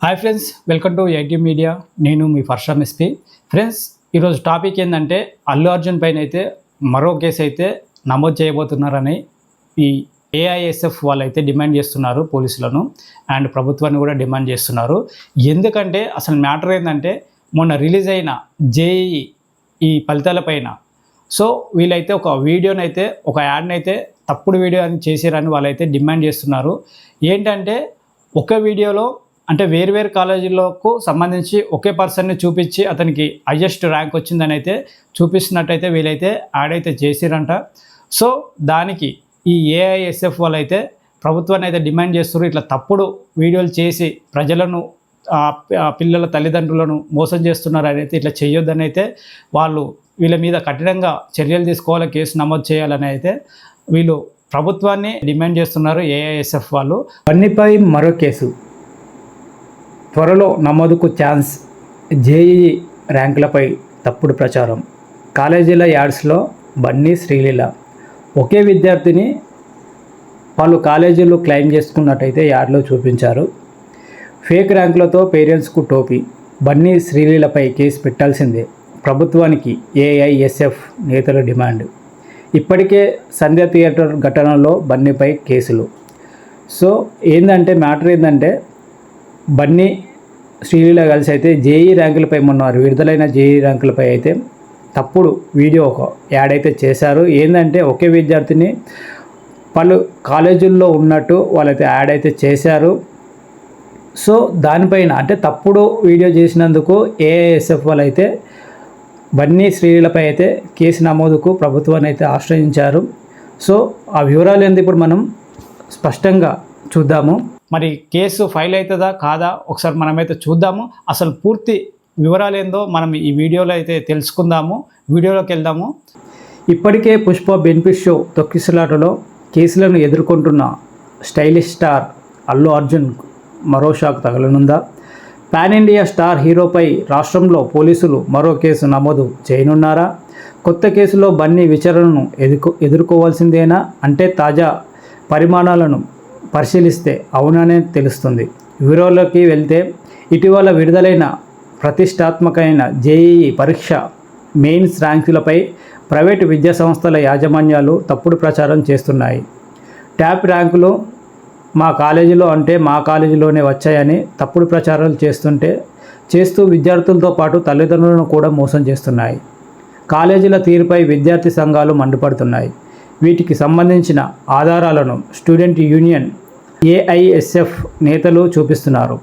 Hi friends welcome to IT media నేను మీ ఫర్షం ఎస్పీ ఫ్రెండ్స్ ఈరోజు టాపిక్ ఏంటంటే అల్లు అర్జున్ పైన అయితే మరో కేసు అయితే నమోదు చేయబోతున్నారని ఈ ఏఐఎస్ఎఫ్ వాళ్ళు అయితే డిమాండ్ చేస్తున్నారు పోలీసులను అండ్ ప్రభుత్వాన్ని కూడా డిమాండ్ చేస్తున్నారు. ఎందుకంటే అసలు మ్యాటర్ ఏంటంటే మొన్న రిలీజ్ అయిన జేఈ ఈ ఫలితాలపైన సో వీళ్ళైతే ఒక వీడియోని అయితే ఒక యాడ్ని అయితే తప్పుడు వీడియో అని చేసారని వాళ్ళైతే డిమాండ్ చేస్తున్నారు. ఏంటంటే ఒక వీడియోలో అంటే వేరు వేరు కాలేజీలకు సంబంధించి ఒకే పర్సన్ని చూపించి అతనికి హయ్యెస్ట్ ర్యాంక్ వచ్చిందని అయితే చూపిస్తున్నట్టయితే వీళ్ళైతే ఆడైతే చేసిరంట. సో దానికి ఈ ఏఐఎస్ఎఫ్ వాళ్ళు అయితే ప్రభుత్వాన్ని అయితే డిమాండ్ చేస్తున్నారు. ఇట్లా తప్పుడు వీడియోలు చేసి ప్రజలను ఆ పిల్లల తల్లిదండ్రులను మోసం చేస్తున్నారు అయితే ఇట్లా చేయొద్దని అయితే వాళ్ళు వీళ్ళ మీద కఠినంగా చర్యలు తీసుకోవాలి కేసు నమోదు చేయాలని అయితే వీళ్ళు ప్రభుత్వాన్ని డిమాండ్ చేస్తున్నారు ఏఐఎస్ఎఫ్ వాళ్ళు. బన్నీపై మరో కేసు. త్వరలో నమోదుకు ఛాన్స్ జేఈఈ ర్యాంకులపై తప్పుడు ప్రచారం. కాలేజీల యాడ్స్లో బన్నీ శ్రీలీల. ఒకే విద్యార్థిని పలు కాలేజీలు క్లెయిమ్ చేసుకున్నట్టయితే యాడ్లో చూపించారు. ఫేక్ ర్యాంకులతో పేరెంట్స్కు టోపీ. బన్నీ శ్రీలీలపై కేసు పెట్టాల్సిందే. ప్రభుత్వానికి ఏఐఎస్ఎఫ్ నేతల డిమాండ్. ఇప్పటికే సంధ్య థియేటర్ ఘటనలో బన్నీపై కేసులు. సో ఏంటంటే మ్యాటర్ ఏంటంటే బన్నీ శ్రీలీల కలిసి అయితే జేఈ ర్యాంకులపై మొన్న విడుదలైన జేఈ ర్యాంకులపై అయితే తప్పుడు వీడియో ఒక యాడ్ అయితే చేశారు. ఏంటంటే ఒకే విద్యార్థిని పలు కాలేజీల్లో ఉన్నట్టు వాళ్ళైతే యాడ్ అయితే చేశారు. సో దానిపైన అంటే తప్పుడు వీడియో చేసినందుకు ఏఐఎస్ఎఫ్ వాళ్ళు అయితే బన్నీ శ్రీలపై అయితే కేసు నమోదుకు ప్రభుత్వాన్ని అయితే ఆశ్రయించారు. సో ఆ వివరాలు ఏంది ఇప్పుడు మనం స్పష్టంగా చూద్దాము. మరి కేసు ఫైల్ అవుతుందా కాదా? ఒకసారి మనమైతే చూద్దాము. అసలు పూర్తి వివరాలు ఏందో మనం ఈ వీడియోలో అయితే తెలుసుకుందాము. వీడియోలోకి వెళ్దాము. ఇప్పటికే పుష్ప బెనిఫిట్ షో తొక్కిసలాటలో కేసులను ఎదుర్కొంటున్న స్టైలిష్ స్టార్ అల్లు అర్జున్ మరో షాక్ తగలనుందా? పాన్ ఇండియా స్టార్ హీరోపై రాష్ట్రంలో పోలీసులు మరో కేసు నమోదు చేయనున్నారా? కొత్త కేసులో బన్నీ విచారణను ఎదుర్కో ఎదుర్కోవాల్సిందేనా? అంటే తాజా పరిమాణాలను పరిశీలిస్తే అవుననే తెలుస్తుంది. వివరాల్లోకి వెళ్తే ఇటీవల విడుదలైన ప్రతిష్టాత్మకమైన జేఈఈ పరీక్ష మెయిన్స్ ర్యాంకులపై ప్రైవేటు విద్యా సంస్థల యాజమాన్యాలు తప్పుడు ప్రచారం చేస్తున్నాయి. ట్యాప్ ర్యాంకులు మా కాలేజీలో అంటే మా కాలేజీలోనే వచ్చాయని తప్పుడు ప్రచారాలు చేస్తుంటే చేస్తూ విద్యార్థులతో పాటు తల్లిదండ్రులను కూడా మోసం చేస్తున్నాయి. కాలేజీల తీరుపై విద్యార్థి సంఘాలు మండిపడుతున్నాయి. వీటికి సంబంధించిన ఆధారాలను స్టూడెంట్ యూనియన్ ఏఐఎస్ఎఫ్ నేతలు చూపిస్తున్నారు.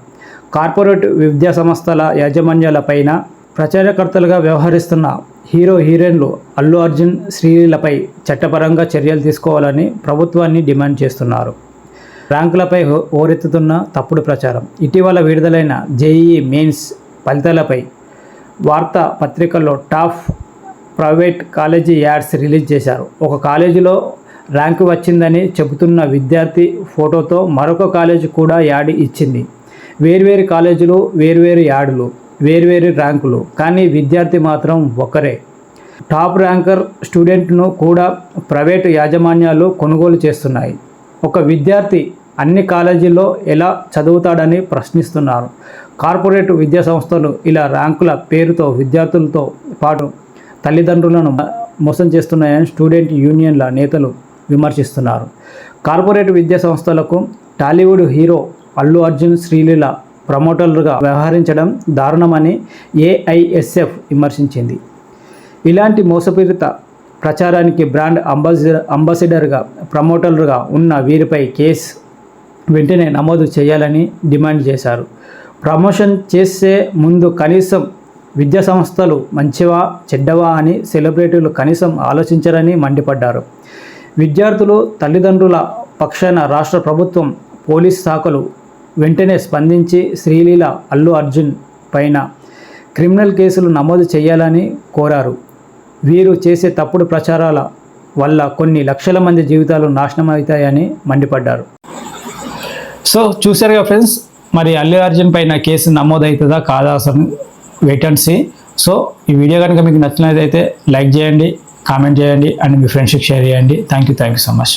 కార్పొరేట్ విద్యా సంస్థల యాజమాన్యాలపైన ప్రచారకర్తలుగా వ్యవహరిస్తున్న హీరో హీరోయిన్లు అల్లు అర్జున్ శ్రీలపై చట్టపరంగా చర్యలు తీసుకోవాలని ప్రభుత్వాన్ని డిమాండ్ చేస్తున్నారు. ర్యాంకులపై హో- హోరెత్తుతున్న తప్పుడు ప్రచారం. ఇటీవల విడుదలైన జేఈఈ మెయిన్స్ ఫలితాలపై వార్తా పత్రికల్లో top private college ads release చేశారు. ఒక కాలేజీలో ర్యాంకు వచ్చిందని చెబుతున్న విద్యార్థి ఫోటోతో మరొక కాలేజీ కూడా యాడ్ ఇచ్చింది. వేర్వేరు కాలేజీలు వేర్వేరు యాడ్లు వేర్వేరు ర్యాంకులు కానీ విద్యార్థి మాత్రం ఒకరే టాప్ ర్యాంకర్ స్టూడెంట్ను కూడా ప్రైవేటు యాజమాన్యాలు కొనుగోలు చేస్తున్నాయి. ఒక విద్యార్థి అన్ని కాలేజీల్లో ఎలా చదువుతాడని ప్రశ్నిస్తున్నారు. కార్పొరేట్ విద్యా సంస్థలు ఇలా ర్యాంకుల పేరుతో విద్యార్థులతో పాటు తల్లిదండ్రులను మోసం చేస్తున్నాయని స్టూడెంట్ యూనియన్ల నేతలు విమర్శిస్తున్నారు. కార్పొరేట్ విద్యా సంస్థలకు టాలీవుడ్ హీరో అల్లు అర్జున్ శ్రీలీల ప్రమోటర్లుగా వ్యవహరించడం దారుణమని ఏఐఎస్ఎఫ్ విమర్శించింది. ఇలాంటి మోసపీరిత ప్రచారానికి బ్రాండ్ అంబాసిడర్ అంబాసిడర్గా ప్రమోటర్లుగా ఉన్న వీరిపై కేసు వెంటనే నమోదు చేయాలని డిమాండ్ చేశారు. ప్రమోషన్ చేసే ముందు కనీసం విద్యా సంస్థలు మంచివా చెడ్డవా అని సెలబ్రిటీలు కనీసం ఆలోచించరని మండిపడ్డారు. విద్యార్థులు తల్లిదండ్రుల పక్షాన రాష్ట్ర ప్రభుత్వం పోలీస్ శాఖలు వెంటనే స్పందించి శ్రీలీల అల్లు అర్జున్ పైన క్రిమినల్ కేసులు నమోదు చేయాలని కోరారు. వీరు చేసే తప్పుడు ప్రచారాల వల్ల కొన్ని లక్షల మంది జీవితాలు నాశనం అవుతాయని మండిపడ్డారు. సో చూసారుగా ఫ్రెండ్స్ మరి అల్లు అర్జున్ పైన కేసు నమోదవుతుందా కాదా అసలు వెయిట్ అండ్ సీ సో ఈ వీడియో కనుక మీకు నచ్చినట్లయితే లైక్ చేయండి కామెంట్ చేయండి అండ్ మీ ఫ్రెండ్స్కి షేర్ చేయండి. Thank you thank you so much